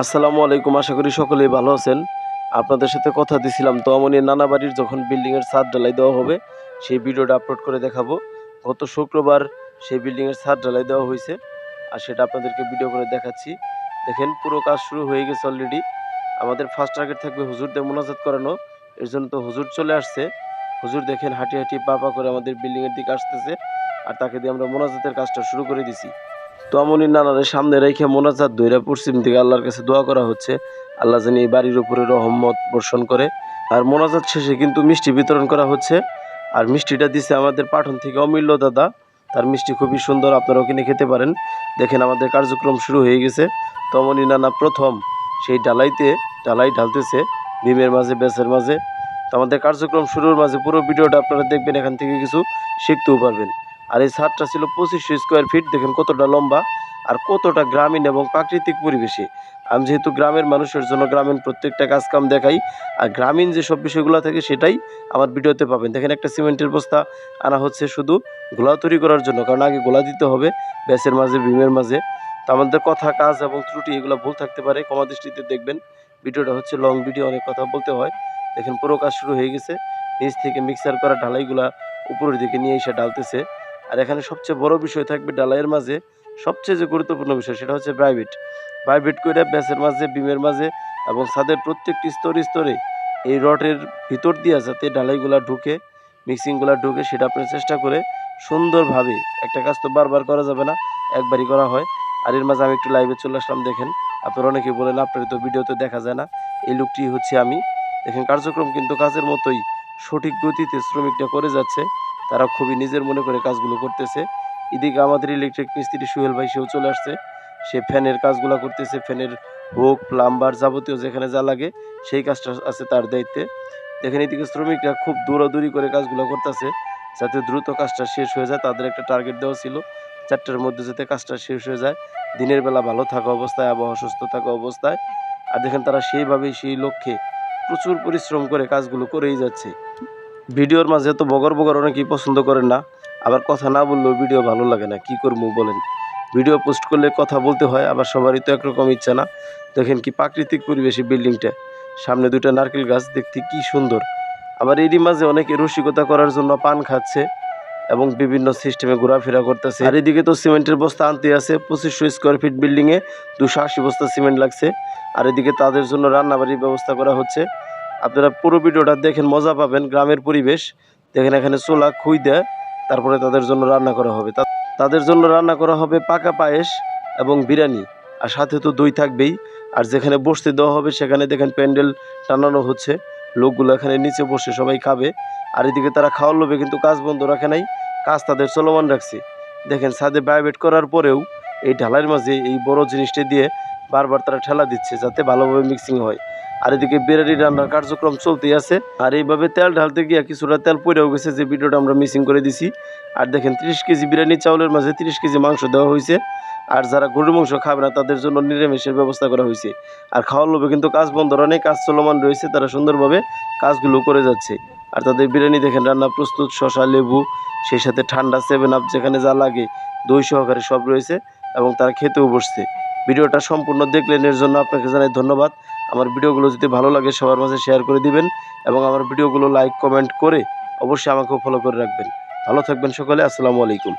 আসসালামু আলাইকুম, আশা করি সকলেই ভালো আছেন। আপনাদের সাথে কথা দিছিলাম তো আমনের নানা বাড়ির যখন বিল্ডিংয়ের ছাদ ঢালাই দেওয়া হবে, সেই ভিডিওটা আপলোড করে দেখাবো। গত শুক্রবার সেই বিল্ডিংয়ের ছাদ ঢালাই দেওয়া হয়েছে আর সেটা আপনাদেরকে ভিডিও করে দেখাচ্ছি। দেখেন পুরো কাজ শুরু হয়ে গেছে অলরেডি আমাদের ফার্স্ট টার্গেট থাকবে হুজুরদের মোনাজাত করানো। এর জন্য তো হুজুর চলে আসছে। হুজুর দেখেন হাঁটি হাঁটি পা পা করে আমাদের বিল্ডিংয়ের দিকে আসতেছে। আর তাকে দিয়ে আমরা মোনাজাতের কাজটা শুরু করে দিছি। তো নানারে সামনে রেখে মোনাজাত দৈরা পশ্চিম দিকে আল্লাহর কাছে দোয়া করা হচ্ছে। আল্লাহ জানি এই বাড়ির উপরে রহমত বর্ষণ করে। আর মোনাজাত শেষে কিন্তু মিষ্টি বিতরণ করা হচ্ছে। আর মিষ্টিটা দিছে আমাদের পাঠন থেকে অমূল্য দাদা। তার মিষ্টি খুবই সুন্দর, আপনারাও কিনে খেতে পারেন। দেখেন আমাদের কার্যক্রম শুরু হয়ে গেছে। তো অমনি নানা প্রথম সেই ডালাইতে, ডালাই ঢালতেছে ভীমের মাঝে বেসের মাঝে। তো আমাদের কার্যক্রম শুরুর মাঝে পুরো ভিডিওটা আপনারা দেখবেন, এখান থেকে কিছু শিখতেও পারবেন। আর এই ছাদটা ছিল পঁচিশশো স্কোয়ার ফিট দেখেন কতটা লম্বা আর কতটা গ্রামীণ এবং প্রাকৃতিক পরিবেশে। আমি যেহেতু গ্রামের মানুষের জন্য গ্রামীণ প্রত্যেকটা কাজকাম দেখাই, আর গ্রামীণ যেসব বিষয়গুলো থাকে সেটাই আমার ভিডিওতে পাবেন। দেখেন একটা সিমেন্টের বস্তা, আনা হচ্ছে শুধু গোলা তৈরি করার জন্য, কারণ আগে গোলা দিতে হবে ব্যাসের মাঝে, ভীমের মাঝে। তো আমাদের কথা, কাজ এবং ত্রুটি এগুলো ভুল থাকতে পারে কমা দৃষ্টিতে দেখবেন। ভিডিওটা হচ্ছে লং ভিডিও অনেক কথা বলতে হয়। দেখেন পুরো কাজ শুরু হয়ে গেছে, নিচ থেকে মিক্সার করা ঢালাইগুলা উপরের দিকে নিয়ে এসে ডালতেছে আর এখানে সবচেয়ে বড় বিষয় থাকবে ডালাইয়ের মাঝে সবচেয়ে যে গুরুত্বপূর্ণ বিষয় সেটা হচ্ছে প্রাইভেট প্রাইভেট করে ব্যাসের মাঝে বিমের মাঝে এবং ছাদের প্রত্যেকটি স্তরে স্তরে এই রডের ভিতর দিয়ে যাতে ডালাইগুলা ঢুকে মিক্সিংগুলা ঢুকে, সেটা আপনি চেষ্টা করে সুন্দরভাবে একটা কাজ তো বারবার করা যাবে না, একবারই করা হয়। আর এর মাঝে আমি একটু লাইভে চলে আসলাম, দেখেন। আপনারা অনেকে বলেন আপনার তো ভিডিওতে দেখা যায় না। এই লুকটি হচ্ছে আমি। দেখেন, কার্যক্রম কিন্তু কাজের মতোই সঠিক গতিতে শ্রমিকটা করে যাচ্ছে। তারা খুবই নিজের মনে করে কাজগুলো করতেছে। এদিকে আমাদের ইলেকট্রিক মিস্ত্রি সুহেল ভাই, সেও চলে আসছে। সে ফ্যানের কাজগুলো করতেছে, ফ্যানের হোক, প্লাম্বার যাবতীয় যেখানে যা লাগে, সেই কাজটা আছে তার দায়িত্বে। দেখেন এদিকে শ্রমিকরা খুব দৌড়াদৌড়ি করে কাজগুলো করতেছে, যাতে দ্রুত কাজটা শেষ হয়ে যায়। তাদের একটা টার্গেট দেওয়া ছিল, চারটার মধ্যে যাতে কাজটা শেষ হয়ে যায়। দিনের বেলা ভালো থাকা অবস্থায়, আবহাওয়া সুস্থ থাকা অবস্থায়। আর দেখেন তারা সেইভাবেই সেই লক্ষ্যে প্রচুর পরিশ্রম করে কাজগুলো করেই যাচ্ছে। ভিডিওর মাঝে তো বগর বগর অনেকেই পছন্দ করেন না। আবার কথা না বললেও ভিডিও ভালো লাগে না। কি করব বলেন? ভিডিও পোস্ট করলে কথা বলতে হয়, আবার সবারই তো একরকম ইচ্ছা না। দেখেন কি প্রাকৃতিক পরিবেশে বিল্ডিংটা। সামনে দুটো নারকেল গাছ, দেখতে কি সুন্দর। আবার এরই মাঝে অনেকে রসিকতা করার জন্য পান খাচ্ছে এবং বিভিন্ন সিস্টেমে ঘোরাফেরা করতেছে। আর এদিকে তো সিমেন্টের বস্তা আনতে আছে। পঁচিশশো স্কোয়ার ফিট বিল্ডিংয়ে দুশো আশি বস্তা সিমেন্ট লাগছে। আর এদিকে তাদের জন্য রান্নাবাড়ির ব্যবস্থা করা হচ্ছে। আপনারা পুরো ভিডিওটা দেখেন, মজা পাবেন। গ্রামের পরিবেশ, দেখেন এখানে চোলা খুই দেয় তারপরে তাদের জন্য রান্না করা হবে। তাদের জন্য রান্না করা হবে পাকা পায়েস এবং বিরিয়ানি। আর সাথে তো দই থাকবেই। আর যেখানে বসতে দেওয়া হবে, সেখানে দেখেন প্যান্ডেল টানানো হচ্ছে। লোকগুলো এখানে নিচে বসে সবাই খাবে। আর এদিকে তারা খাওয়ার লোভে কিন্তু কাজ বন্ধ রাখে নাই। কাজ তাদের চলমান রাখছে। দেখেন, ছাদে প্রাইভেট করার পরেও এই ঢালাইয়ের মাঝে এই বড় জিনিসটা দিয়ে বারবার তারা ঠেলা দিচ্ছে, যাতে ভালোভাবে মিক্সিং হয়। আর এদিকে বিরিয়ানি রান্নার কার্যক্রম চলতেই আছে। আর এইভাবে তেল ঢালতে গিয়ে কিছুটা তেল পড়েও গেছে, যে ভিডিওটা আমরা মিসিং করে দিছি। আর দেখেন, তিরিশ কেজি বিরিয়ানি চাউলের মাঝে তিরিশ কেজি মাংস দেওয়া হয়েছে। আর যারা গরুর মাংস খাবে না, তাদের জন্য নিরামিষের ব্যবস্থা করা হয়েছে। আর খাওয়ার লোভে কিন্তু কাজ বন্ধ নেই কাজ চলমান রয়েছে, তারা সুন্দরভাবে কাজগুলো করে যাচ্ছে। আর তাদের বিরিয়ানি দেখেন, রান্না প্রস্তুত শশা লেবু, সেই সাথে ঠান্ডা সেভেন আপ যেখানে যা লাগে, দই সহকারে সব রয়েছে এবং তারা খেতেও বসছে। ভিডিওটা সম্পূর্ণ দেখলেন, এর জন্য আপনাকে জানাই ধন্যবাদ। আমার ভিডিওগুলো যদি ভালো লাগে সবার মাঝে শেয়ার করে দিবেন এবং আমার ভিডিওগুলো লাইক কমেন্ট করে অবশ্যই আমাকেও ফলো করে রাখবেন। ভালো থাকবেন সকলে, আসসালামু আলাইকুম।